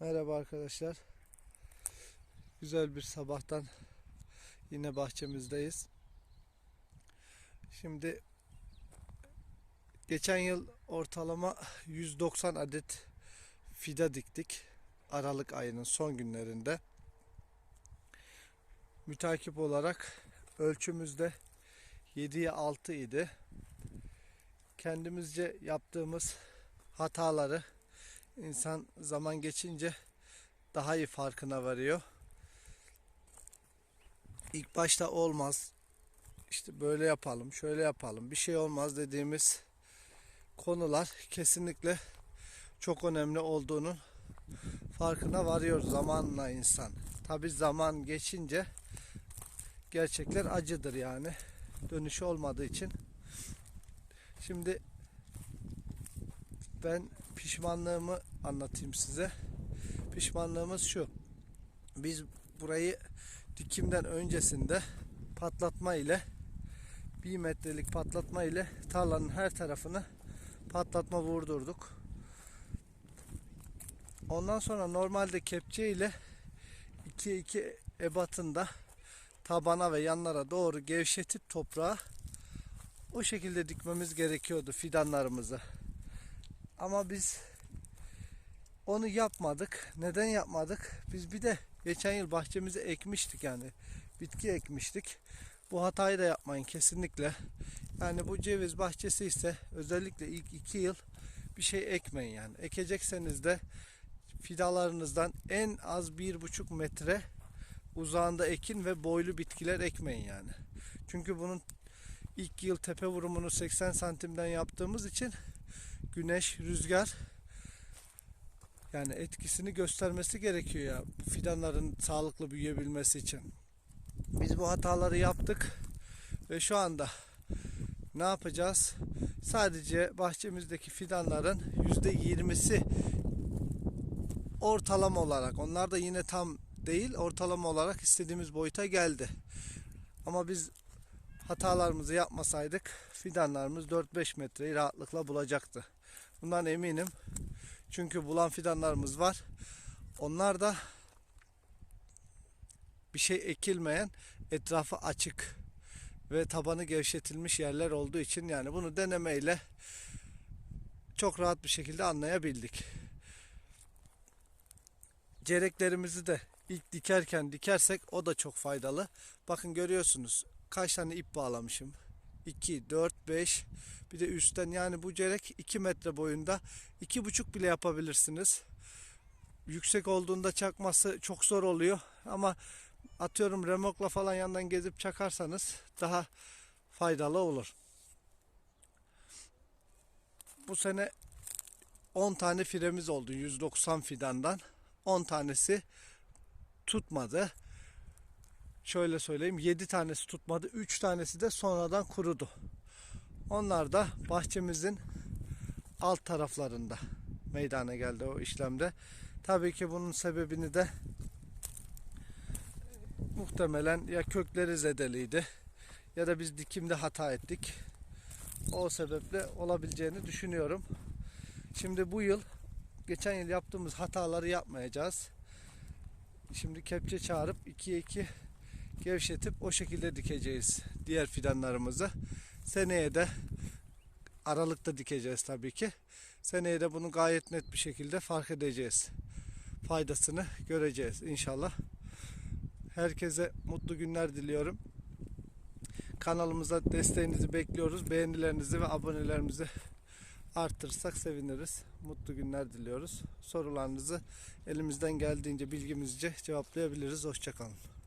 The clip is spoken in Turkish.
Merhaba arkadaşlar. Güzel bir sabahtan yine bahçemizdeyiz. Şimdi geçen yıl ortalama 190 adet fida diktik. Aralık ayının son günlerinde. Mütakip olarak ölçümüzde 7'ye 6 idi. Kendimizce yaptığımız hataları İnsan zaman geçince daha iyi farkına varıyor. İlk başta olmaz. İşte böyle yapalım, şöyle yapalım. Bir şey olmaz dediğimiz konular kesinlikle çok önemli olduğunun farkına varıyor zamanla insan. Tabi zaman geçince gerçekler acıdır yani. Dönüşü olmadığı için. Şimdi ben pişmanlığımı anlatayım size. Pişmanlığımız şu. Biz burayı dikimden öncesinde patlatma ile bir metrelik patlatma ile tarlanın her tarafını patlatma vurdurduk. Ondan sonra normalde kepçe ile 2 2 ebatında tabana ve yanlara doğru gevşetip toprağı o şekilde dikmemiz gerekiyordu fidanlarımızı. Ama biz onu yapmadık. Neden yapmadık? Biz bir de geçen yıl bahçemize ekmiştik yani. Bitki ekmiştik. Bu hatayı da yapmayın kesinlikle. Yani bu ceviz bahçesi ise özellikle ilk iki yıl bir şey ekmeyin yani. Ekecekseniz de fidalarınızdan en az bir buçuk metre uzağında ekin ve boylu bitkiler ekmeyin yani. Çünkü bunun ilk yıl tepe vurumunu 80 santimden yaptığımız için güneş, rüzgar yani etkisini göstermesi gerekiyor ya fidanların sağlıklı büyüyebilmesi için. Biz bu hataları yaptık ve şu anda ne yapacağız? Sadece bahçemizdeki fidanların %20'si ortalama olarak onlar da yine tam değil ortalama olarak istediğimiz boyuta geldi. Ama biz hatalarımızı yapmasaydık fidanlarımız 4-5 metreyi rahatlıkla bulacaktı. Bundan eminim. Çünkü bulan fidanlarımız var. Onlar da bir şey ekilmeyen, etrafı açık ve tabanı gevşetilmiş yerler olduğu için yani bunu denemeyle çok rahat bir şekilde anlayabildik. Cereklerimizi de ilk dikerken dikersek o da çok faydalı. Bakın görüyorsunuz kaç tane ip bağlamışım. 2, 4, 5 bir de üstten yani bu cerek 2 metre boyunda 2,5 bile yapabilirsiniz. Yüksek olduğunda çakması çok zor oluyor ama atıyorum remokla falan yandan gezip çakarsanız daha faydalı olur. Bu sene 10 tane firemiz oldu 190 fidandan. 10 tanesi tutmadı şöyle söyleyeyim 7 tanesi tutmadı 3 tanesi de sonradan kurudu. Onlar da bahçemizin alt taraflarında meydana geldi o işlemde. Tabii ki bunun sebebini de muhtemelen ya kökleri zedeliydi ya da biz dikimde hata ettik. O sebeple olabileceğini düşünüyorum. Şimdi bu yıl geçen yıl yaptığımız hataları yapmayacağız. Şimdi kepçe çağırıp 2'ye 2 gevşetip o şekilde dikeceğiz diğer fidanlarımızı. Seneye de aralıkta dikeceğiz tabii ki. Seneye de bunu gayet net bir şekilde fark edeceğiz. Faydasını göreceğiz inşallah. Herkese mutlu günler diliyorum. Kanalımıza desteğinizi bekliyoruz. Beğenilerinizi ve abonelerimizi arttırırsak seviniriz. Mutlu günler diliyoruz. Sorularınızı elimizden geldiğince bilgimizce cevaplayabiliriz. Hoşçakalın.